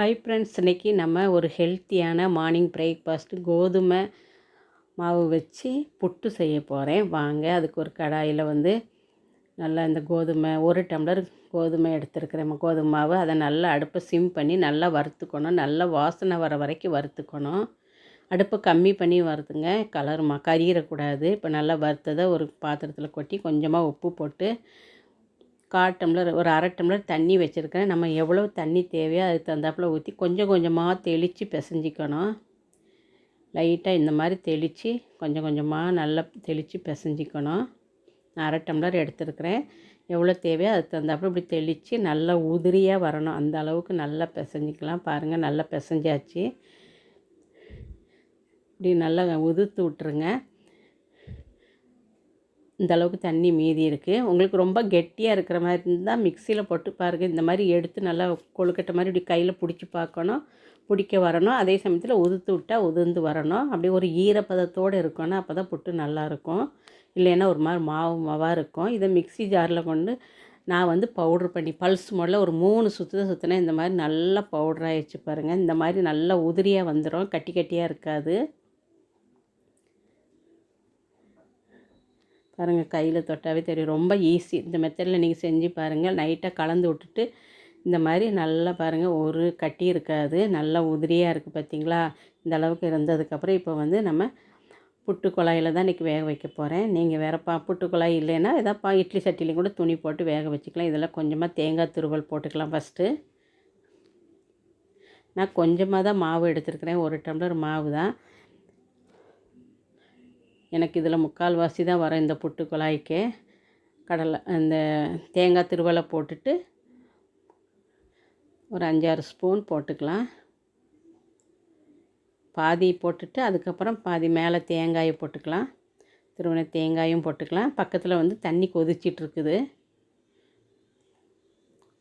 Hi friends இன்றைக்கி நம்ம ஒரு ஹெல்த்தியான மார்னிங் பிரேக்ஃபாஸ்ட்டு கோதுமை மாவு வச்சு புட்டு செய்ய போகிறேன் வாங்க அதுக்கு ஒரு கடாயில் வந்து நல்லா இந்த கோதுமை ஒரு டம்ளர் கோதுமை எடுத்துருக்கிறேன். கோதுமை மாவு. அதை நல்லா அடுப்பை சிம் பண்ணி நல்லா வறுத்துக்கணும். நல்லா வாசனை வர வரைக்கும் வறுத்துக்கணும். அடுப்பை கம்மி பண்ணி வறுத்துங்க கலருமா கறியிடக்கூடாது இப்போ நல்லா வறுத்ததை ஒரு பாத்திரத்தில் கொட்டி கொஞ்சமாக உப்பு போட்டு கால் டம்ளர் ஒரு அரை டம்ளர் தண்ணி வச்சுருக்கேன். நம்ம எவ்வளோ தண்ணி தேவையோ அதுக்கு தகுந்தாப்பில் ஊற்றி கொஞ்சம் கொஞ்சமாக தெளித்து பிசைஞ்சிக்கணும். லைட்டாக இந்த மாதிரி தெளித்து கொஞ்சம் கொஞ்சமாக நல்லா தெளித்து பிசைஞ்சிக்கணும். நான் அரை டம்ளர் எடுத்துருக்கிறேன். எவ்வளோ தேவையோ அதுக்கு தகுந்தாப்புல இப்படி தெளித்து நல்லா உதிரியாக வரணும். அந்த அளவுக்கு நல்லா பிசைஞ்சிக்கலாம். பாருங்கள் நல்லா பிசைஞ்சாச்சு. இப்படி நல்லா உதுத்து விட்ருங்க இந்த அளவுக்கு தண்ணி மீதி இருக்குது உங்களுக்கு ரொம்ப கெட்டியாக இருக்கிற மாதிரி இருந்தால் மிக்சியில் போட்டு பாருங்கள் இந்த மாதிரி எடுத்து நல்லா கொழுக்கட்டை மாதிரி இப்படி கையில் பிடிச்சி பார்க்கணும். பிடிக்க வரணும். அதே சமயத்தில் உதுத்து விட்டால் உதிர்ந்து வரணும். அப்படியே ஒரு ஈரப்பதத்தோடு இருக்கணும். அப்போ தான் புட்டு நல்லாயிருக்கும் இல்லைன்னா ஒரு மாதிரி மாவு மாவாக இருக்கும். இதை மிக்சி ஜாரில் கொண்டு நான் வந்து பவுட்ரு பண்ணி பல்ஸ் முதல்ல ஒரு மூணு சுற்று சுற்றினேன் இந்த மாதிரி நல்லா பவுடராகிடுச்சு பாருங்கள் இந்த மாதிரி நல்லா உதிரியாக வந்துடும் கட்டி கட்டியாக இருக்காது. பாருங்கள் கையில் தொட்டாவே தெரியும். ரொம்ப ஈஸி இந்த மெத்தடில் நீங்கள் செஞ்சு பாருங்கள் நைட்டாக கலந்து விட்டுட்டு இந்த மாதிரி நல்லா பாருங்கள் ஒரு கட்டி இருக்காது. நல்லா உதிரியாக இருக்குது பார்த்திங்களா இந்த அளவுக்கு இருந்ததுக்கப்புறம் இப்போ வந்து நம்ம புட்டு குழாயில் தான் இன்றைக்கி வேக வைக்க போகிறேன் நீங்கள் வேறு பா புட்டு குழாய் இல்லைன்னா எதாவது இட்லி சட்டிலையும் கூட துணி போட்டு வேக வச்சுக்கலாம். இதெல்லாம் கொஞ்சமாக தேங்காய் துருவல் போட்டுக்கலாம் ஃபஸ்ட்டு நான் கொஞ்சமாக தான் மாவு எடுத்துருக்கிறேன். ஒரு டம்ளர் மாவு தான் எனக்கு இதில் முக்கால்வாசி தான் வரும் இந்த புட்டு குழாய்க்கு. கடலை அந்த தேங்காய் திருவலை போட்டுட்டு ஒரு அஞ்சாறு ஸ்பூன் போட்டுக்கலாம். பாதி போட்டுட்டு அதுக்கப்புறம் பாதி மேலே தேங்காயை போட்டுக்கலாம். திருவண்ண தேங்காயும் போட்டுக்கலாம். பக்கத்தில் வந்து தண்ணி கொதிச்சிட்ருக்குது.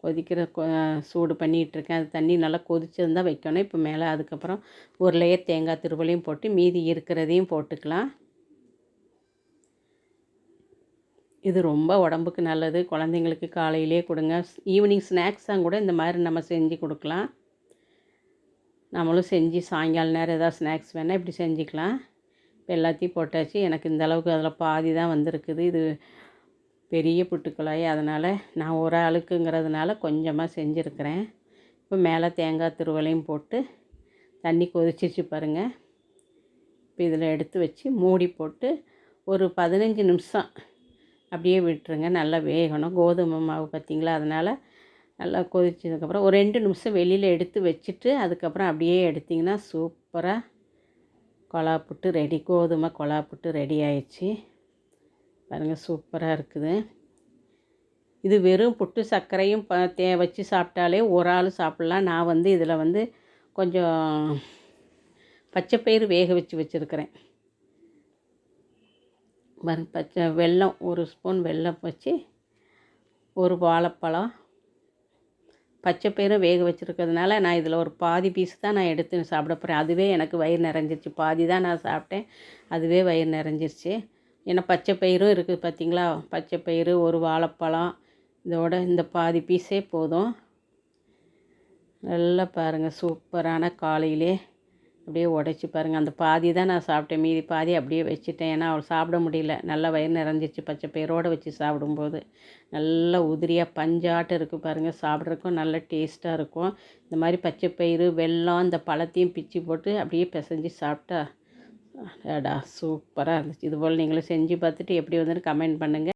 கொதிக்கிற கொ சூடு பண்ணிகிட்ருக்கேன். அது தண்ணி நல்லா கொதிச்சிருந்தால் வைக்கணும். இப்போ மேலே அதுக்கப்புறம் ஒரு லேயர் தேங்காய் திருவலையும் போட்டு மீதி இருக்கிறதையும் போட்டுக்கலாம். இது ரொம்ப உடம்புக்கு நல்லது. குழந்தைங்களுக்கு காலையிலே கொடுங்க. ஈவினிங் ஸ்நாக்ஸாக கூட இந்த மாதிரி நம்ம செஞ்சு கொடுக்கலாம். நம்மளும் செஞ்சு சாயங்கால நேரம் எதாவது ஸ்நாக்ஸ் வேணால் இப்படி செஞ்சுக்கலாம். இப்போ எல்லாத்தையும் போட்டாச்சு. எனக்கு இந்த அளவுக்கு அதில் பாதி தான் வந்திருக்குது. இது பெரிய புட்டுக்குழாய் அதனால் நான் ஒரு ஆளுக்குங்கிறதுனால கொஞ்சமாக செஞ்சுருக்கிறேன். இப்போ மேலே தேங்காய் திருவலையும் போட்டு தண்ணி கொதிச்சிச்சு பாருங்கள் இப்போ இதில் எடுத்து வச்சு மூடி போட்டு ஒரு பதினஞ்சு நிமிஷம் அப்படியே விட்டுருங்க. நல்லா வேகணும். கோதுமை மாவு பார்த்திங்களா? அதனால் நல்லா கொதிச்சதுக்கப்புறம் ஒரு ரெண்டு நிமிஷம் வெளியில் எடுத்து வச்சுட்டு அதுக்கப்புறம் அப்படியே எடுத்திங்கன்னா சூப்பராக கொலா புட்டு ரெடி. கோதுமை கொலா புட்டு ரெடி ஆயிடுச்சு. பாருங்கள் சூப்பராக இருக்குது. இது வெறும் புட்டு சர்க்கரையும் ப தே வச்சு சாப்பிட்டாலே ஒரு ஆள் சாப்பிட்லாம். நான் வந்து இதில் வந்து கொஞ்சம் பச்சைப்பயிறு வேக வச்சு வச்சுருக்கிறேன். பச்சை வெல்லம் ஒரு ஸ்பூன் வெல்லம் வச்சு ஒரு வாழைப்பழம் பச்சை பயிரும் வேக வச்சுருக்கிறதுனால நான் இதில் ஒரு பாதி பீஸ் தான் நான் எடுத்து சாப்பிட போகிறேன் அதுவே எனக்கு வயிறு நிறைஞ்சிருச்சு. பாதி தான் நான் சாப்பிட்டேன். அதுவே வயிறு நிறைஞ்சிருச்சு. ஏன்னா பச்சை பயிரும் இருக்குது பார்த்திங்களா? பச்சை பயிறு ஒரு வாழைப்பழம் இதோட இந்த பாதி பீஸே போதும். நல்லா பாருங்கள் சூப்பரான காலையிலே அப்படியே உடச்சி பாருங்கள் அந்த பாதி தான் நான் சாப்பிட்டேன். மீதி பாதி அப்படியே வச்சுட்டேன். ஏன்னா அவள் சாப்பிட முடியல. நல்லா வயிறு நிறைஞ்சிச்சு பச்சை பயிரோடு வச்சு சாப்பிடும்போது. நல்லா உதிரியாக பஞ்சாட்டம் இருக்குது பாருங்கள் சாப்பிட்றதுக்கும் நல்ல டேஸ்ட்டாக இருக்கும். இந்த மாதிரி பச்சை பயிறு வெல்லம் இந்த பழத்தையும் பிச்சு போட்டு அப்படியே பிசைஞ்சு சாப்பிட்டா அடா சூப்பராக இருந்துச்சு. இதுபோல் நீங்களும் செஞ்சு பார்த்துட்டு எப்படி வந்துன்னு கமெண்ட் பண்ணுங்கள்